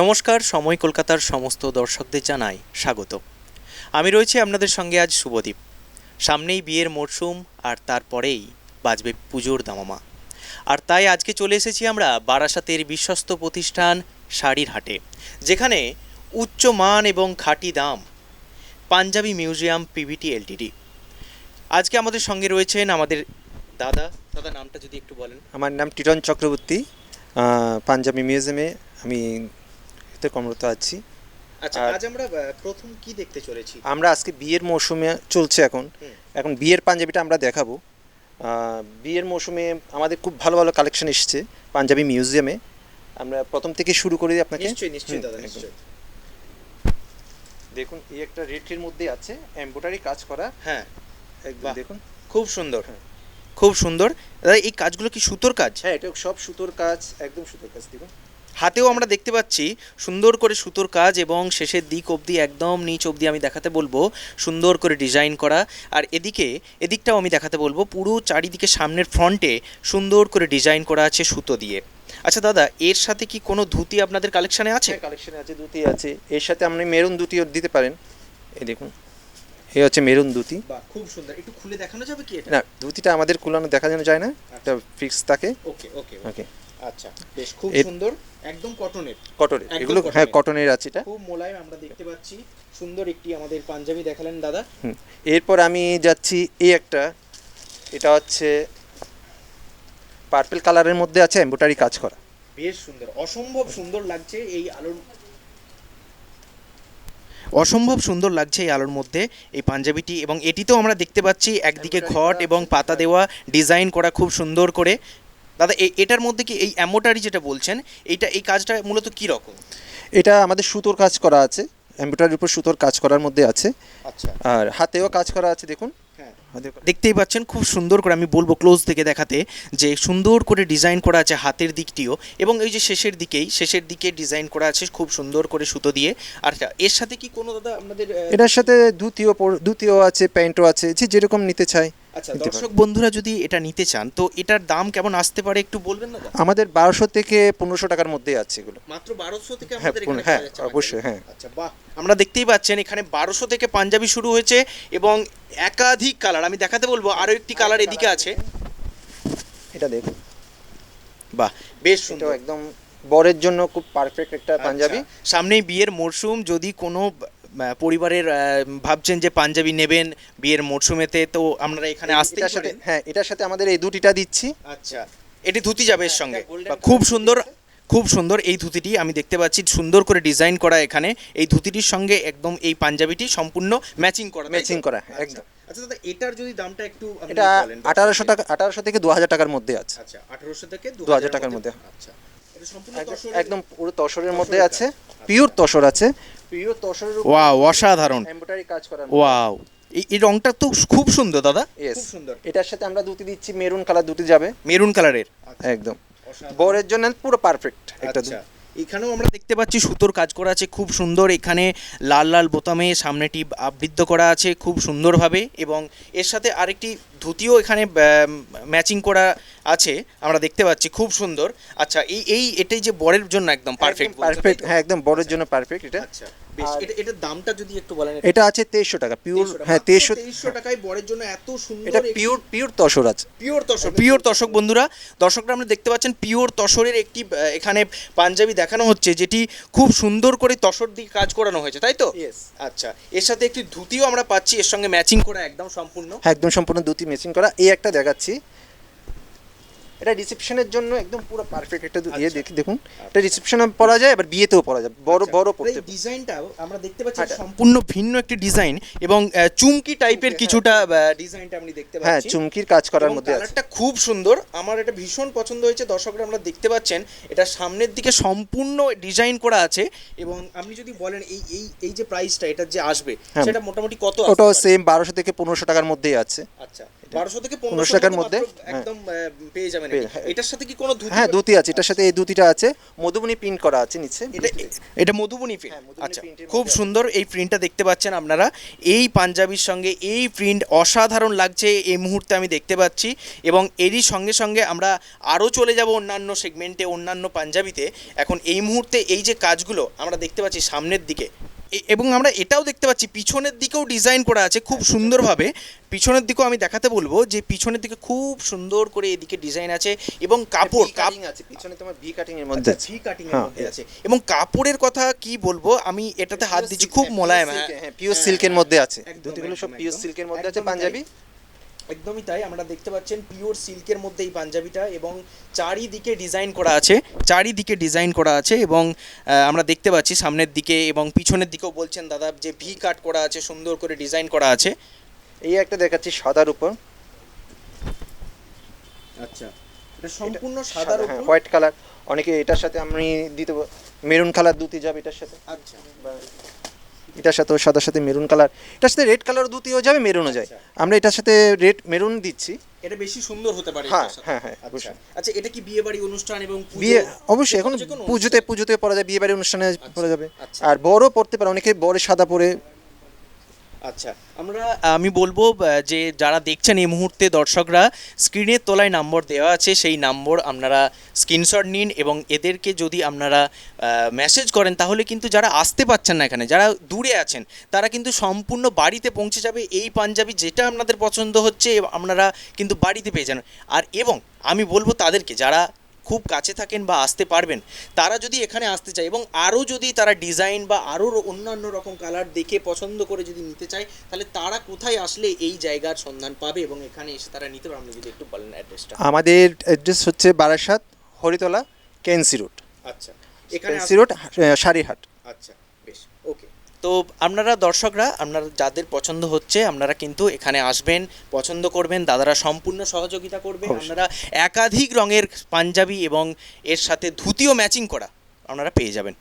নমস্কার, সময় কলকাতার সমস্ত দর্শকদের জানাই স্বাগত। আমি রয়েছি আপনাদের সঙ্গে আজ শুভদীপ। সামনেই বিয়ের মরশুম, আর তারপরেই বাজবে পুজোর দামামা। আর তাই আজকে চলে এসেছি আমরা বারাসাতের বিশ্বস্ত প্রতিষ্ঠান শাড়ির হাটে যেখানে উচ্চ মান এবং খাঁটি দাম, পাঞ্জাবি মিউজিয়াম পিভিটি এলটিডি আজকে আমাদের সঙ্গে রয়েছেন আমাদের দাদা দাদা নামটা যদি একটু বলেন। আমার নাম টিটন চক্রবর্তী পাঞ্জাবি মিউজিয়ামে আমি এতে কর্মরত আছি। আচ্ছা আজ আমরা প্রথম কি দেখতে চলেছি? আমরা আজকে বিয়ের মৌসুমে চলছে এখন। এখন বিয়ের পাঞ্জাবিটা আমরা দেখাবো। বিয়ের মৌসুমে আমাদের খুব ভালো ভালো কালেকশন এসছে পাঞ্জাবি মিউজিয়ামে আমরা প্রথম থেকে শুরু করি আপনাকে। নিশ্চয়ই নিশ্চয়ই দাদা নিশ্চয়ই। দেখুন এই একটা রেটের মধ্যে আছে এমব্রয়ডারি কাজ করা। হ্যাঁ একদম। দেখুন। খুব সুন্দর। হ্যাঁ। খুব সুন্দর। দাদা এই কাজগুলো কি সুতোর কাজ? হ্যাঁ এটা সব সুতোর কাজ একদম সুতোর কাজ দেখুন। হাতেও আমরা দেখতে পাচ্ছি সুন্দর করে সুতোর কাজ এবং শেষের দিক অবধি একদম নিচ অবধি আমি দেখাতে বলব সুন্দর করে ডিজাইন করা। আর এদিকে এদিকটাও আমি দেখাতে বলব পুরো চারিদিকে সামনের ফ্রন্টে সুন্দর করে ডিজাইন করা আছে সুতো দিয়ে। আচ্ছা দাদা এর সাথে কি কোনো ধুতি আপনাদের কালেকশানে আছে? কালেকশানে আছে ধুতি আছে। এর সাথে আপনি মেরুন ধুতিও দিতে পারেন। এই দেখুন এই হচ্ছে মেরুন ধুতি। খুব সুন্দর। একটু খুলে দেখানো যাবে কি এটা? না ধুতিটা আমাদের কুলানো দেখা যেন যায় না এটা ফিক্স থাকে। ওকে ওকে। ওকে। আচ্ছা বেশ খুব সুন্দর একদম কটনের। কটনের এগুলো হ্যাঁ। কটনের। আছে এটা। খুব মোলায়েম আমরা দেখতে পাচ্ছি সুন্দর একটি আমাদের পাঞ্জাবি দেখালেন দাদা। এরপর আমি যাচ্ছি এই একটা এটা হচ্ছে পার্পল কালারের মধ্যে আছে এমব্রয়ডারি কাজ করা। বেশ সুন্দর অসম্ভব সুন্দর লাগছে এই আলোর অসম্ভব সুন্দর লাগছে এই আলোর মধ্যে এই পাঞ্জাবিটি এবং এটিতেও আমরা দেখতে পাচ্ছি একদিকে ঘট এবং পাতা দেওয়া ডিজাইন করা খুব সুন্দর করে। দাদা এটার মধ্যে কি এই অ্যামোটারি যেটা বলছেন এইটা এই কাজটা মূলত কি রকম? এটা আমাদের সুতোর কাজ করা আছে এমব্রয়ডারির উপর সুতোর কাজ করার মধ্যে আছে। আচ্ছা। আর হাতেও কাজ করা আছে দেখুন। হ্যাঁ। দেখতেই পাচ্ছেন খুব সুন্দর করে আমি বলব ক্লোজ থেকে দেখাতে যে সুন্দর করে ডিজাইন করা আছে হাতের দিকটিও এবং এই যে শেষের দিকেই শেষের দিকে ডিজাইন করা আছে খুব সুন্দর করে সুতো দিয়ে। আর এর সাথে কি কোনো দাদা আপনাদের আহ, এটার সাথে ধুতিও ধুতিও আছে প্যান্টও আছে যে যেরকম নিতে চাই আচ্ছা দর্শক বন্ধুরা যদি এটা নিতে চান তো এটার দাম কেমন আসতে পারে একটু বলবেন না আমাদের বারোশো থেকে পনেরোশো টাকার মধ্যে আছে এগুলো। মাত্র বারোশো থেকে হ্যাঁ, আমাদের এখানে হ্যাঁ, অবশ্যই, হ্যাঁ। আচ্ছা বাহ। আমরা দেখতেই পাচ্ছেন এখানে বারোশো থেকে পাঞ্জাবি শুরু হয়েছে এবং একাধিক কালার। আমি দেখাতে বলব আরও একটি কালার এদিকে আছে। এটা দেখুন। বাহ বেশ সুন্দর। একদম বরের জন্য খুব পারফেক্ট একটা পাঞ্জাবি। আচ্ছা, সামনেই বিয়ের মরশুম যদি কোনো পরিবারের ভাবছেন যে পাঞ্জাবি নেবেন বিয়ের মরশুমেতে তো আমরা এখানে আসতে সাথে হ্যাঁ এটার সাথে আমাদের এই দুটিটা দিচ্ছি। আচ্ছা এটি ধুতি যাবে এর সঙ্গে। খুব সুন্দর খুব সুন্দর এই ধুতিটি আমি দেখতে পাচ্ছি সুন্দর করে ডিজাইন করা এখানে। এই ধুতিটির সঙ্গে একদম এই পাঞ্জাবিটি সম্পূর্ণ ম্যাচিং করা। ম্যাচিং করা, আচ্ছা। একদম। আচ্ছা দাদা এটার যদি দামটা একটু এটা আঠারোশো টাকা আঠারোশো থেকে দু হাজার টাকার মধ্যে আছে। আচ্ছা আঠারোশো থেকে দু 2000 টাকার মধ্যে। আচ্ছা একদম- পুরো তসরের মধ্যে আছে। পিওর তসর আছে। পিওর তসরের উপর ওয়াও অসাধারণ। এমব্রয়ডারি কাজ করা ওয়াও এই রংটা তো খুব সুন্দর দাদা। খুব সুন্দর। এটার সাথে আমরা দুটি দিচ্ছি মেরুন কালার দুটি যাবে। মেরুন কালারের। একদম। বরের জন্য পুরো পারফেক্ট একটা আচ্ছা। এখানেও আমরা দেখতে পাচ্ছি সুতোর কাজ করা আছে খুব সুন্দর। এখানে লাল লাল বোতামে সামনেটি আবৃদ্ধ করা আছে খুব সুন্দরভাবে। এবং এর সাথে আরেকটি ধুতিও এখানে ম্যাচিং করা আছে আমরা দেখতে পাচ্ছি খুব সুন্দর। আচ্ছা এই এই এটাই যে বরের জন্য একদম পারফেক্ট পারফেক্ট হ্যাঁ একদম বরের জন্য পারফেক্ট এটা। আচ্ছা এটা দামটা যদি একটু বলেন এটা আছে তেইশশো টাকা পিওর হ্যাঁ তেইশশো তেইশশো টাকায় বরের জন্য এত সুন্দর এটা পিওর পিওর তসর আছে। পিওর তসর পিওর তসক বন্ধুরা দর্শকরা আমরা দেখতে পাচ্ছেন পিওর তসরের একটি এখানে পাঞ্জাবি দেখানো হচ্ছে যেটি খুব সুন্দর করে তসর দিয়ে কাজ করানো হয়েছে তাই তো? আচ্ছা এর সাথে একটি ধুতিও আমরা পাচ্ছি এর সঙ্গে ম্যাচিং করা একদম সম্পূর্ণ। হ্যাঁ একদম সম্পূর্ণ দুটি ম্যাচিং করা এই একটা দেখাচ্ছি। এটা রিসেপশনের জন্য একদম পুরো পারফেক্ট একটা ইয়ে আচ্ছা। দেখি দেখুন। এটা রিসেপশনে পরা যায় আবার বিয়েতেও পরা যায়। বড় আচ্ছা, বড় পড়তে ডিজাইনটাও আমরা দেখতে পাচ্ছি আচ্ছা। সম্পূর্ণ ভিন্ন একটি ডিজাইন এবং চুমকি টাইপের হ্যাঁ। কিছুটা ডিজাইনটা আমি দেখতে হ্যাঁ চুমকির কাজ করার মধ্যে আছে। কালারটা খুব সুন্দর। আমার এটা ভীষণ পছন্দ হয়েছে দর্শকরা আমরা দেখতে পাচ্ছেন। এটা সামনের দিকে সম্পূর্ণ ডিজাইন করা আছে এবং আপনি যদি বলেন এই এই এই যে প্রাইসটা এটা যে আসবে হ্যাঁ। সেটা মোটামুটি কত ওটাও পারে? সেম বারোশো থেকে পনেরোশো টাকার মধ্যেই আছে। আচ্ছা। বারোশো থেকে 1500 পনেরোশো টাকার মধ্যে, হ্যাঁ। একদম পেয়ে যাবেন। হ্যাঁ। এটার সাথে কি কোনো ধুতি হ্যাঁ ধুতি আছে এটার সাথে এই ধুতিটা আছে। মধুবনী প্রিন্ট করা আছে নিচে। এটা এটা মধুবনী প্রিন্ট হ্যাঁ, আচ্ছা খুব সুন্দর এই প্রিন্টটা দেখতে পাচ্ছেন আপনারা। এই পাঞ্জাবির সঙ্গে এই প্রিন্ট অসাধারণ লাগছে এই মুহূর্তে আমি দেখতে পাচ্ছি। এবং এরই সঙ্গে সঙ্গে আমরা আরও চলে যাব অন্যান্য সেগমেন্টে অন্যান্য পাঞ্জাবিতে। এখন এই মুহূর্তে এই যে কাজগুলো আমরা দেখতে পাচ্ছি সামনের দিকে। এবং আমরা এটাও দেখতে পাচ্ছি পিছনের দিকেও ডিজাইন করা আছে খুব সুন্দরভাবে। পিছনের দিকেও আমি দেখাতে বলব যে পিছনের দিকে খুব সুন্দর করে এদিকে ডিজাইন আছে এবং কাপড় কাপ কাটিং আছে পিছনে তোমার ভি কাটিং এর মধ্যে ভি কাটিং এর হ্যাঁ, মধ্যে আছে। এবং কাপড়ের কথা কি বলব আমি এটাতে হাত দিচ্ছি খুব মোলায়েম হ্যাঁ। হ্যাঁ পিওর সিল্কের মধ্যে আছে। দুটিগুলো সব পিওর সিল্কের মধ্যে আছে পাঞ্জাবি? একদমই তাই। আমরা দেখতে পাচ্ছেন পিওর সিল্কের মধ্যে এই পাঞ্জাবিটা এবং চারিদিকে ডিজাইন করা আছে চারিদিকে ডিজাইন করা আছে এবং আমরা দেখতে পাচ্ছি সামনের দিকে এবং পিছনের দিকেও বলছেন দাদা যে ভি কাট করা আছে সুন্দর করে ডিজাইন করা আছে। এই একটা দেখাচ্ছি সাদার উপর। আচ্ছা। এটা সম্পূর্ণ সাদার হ্যাঁ উপর? হোয়াইট কালার অনেকে এটার সাথে আমি দিতে মেরুন কালার ধুতি যাবে এটার সাথে। আচ্ছা। এটার সাথে সাদার সাথে মেরুন কালার এটার সাথে রেড কালার হয়ে যাবে মেরুনও যায় আচ্ছা। আমরা এটার সাথে রেড মেরুন দিচ্ছি এটা বেশি সুন্দর হতে পারে হ্যাঁ, হ্যাঁ, হ্যাঁ, আচ্ছা অবশ্যই। আচ্ছা এটা কি বিয়ে বাড়ি অনুষ্ঠান এবং বিয়ে অবশ্যই এখন পুজোতে পুজোতে পরা যায় বিয়ে বাড়ি অনুষ্ঠানে পরা যাবে আচ্ছা। আর বড় পড়তে পারে অনেকে বড় সাদা পরে আচ্ছা আমরা, আমি বলব যে যারা দেখছেন এই মুহূর্তে দর্শকরা স্ক্রিনের তলায় নম্বর দেওয়া আছে, সেই নম্বর আপনারা স্ক্রিনশট নিন এবং এদেরকে যদি আপনারা মেসেজ করেন, তাহলে কিন্তু যারা আসতে পাচ্ছেন না এখানে, যারা দূরে আছেন, তারা কিন্তু সম্পূর্ণ বাড়িতে পৌঁছে যাবে এই পাঞ্জাবি যেটা আপনাদের পছন্দ হচ্ছে আপনারা কিন্তু বাড়িতে পেয়ে যান আর এবং আমি বলব তাদেরকে, যারা খুব কাছে থাকেন বা আসতে পারবেন তারা যদি এখানে আসতে চায় এবং আরও যদি তারা ডিজাইন বা আরও অন্যান্য রকম কালার দেখে পছন্দ করে যদি নিতে চায় তাহলে তারা কোথায় আসলে এই জায়গার সন্ধান পাবে এবং এখানে এসে তারা নিতে পারবে? আপনি যদি একটু বলেন অ্যাড্রেসটা আমাদের অ্যাড্রেস হচ্ছে বারাসাত হরিতলা কেএনসি রোড। আচ্ছা। এখানে কেএনসি রোড সারিহাট। আচ্ছা। তো আপনারা দর্শকরা আপনারা যাদের পছন্দ হচ্ছে আপনারা কিন্তু এখানে আসবেন পছন্দ করবেন দাদারা সম্পূর্ণ সহযোগিতা করবেন আপনারা একাধিক রঙের পাঞ্জাবি এবং এর সাথে ধুতিও ম্যাচিং করা আপনারা পেয়ে যাবেন।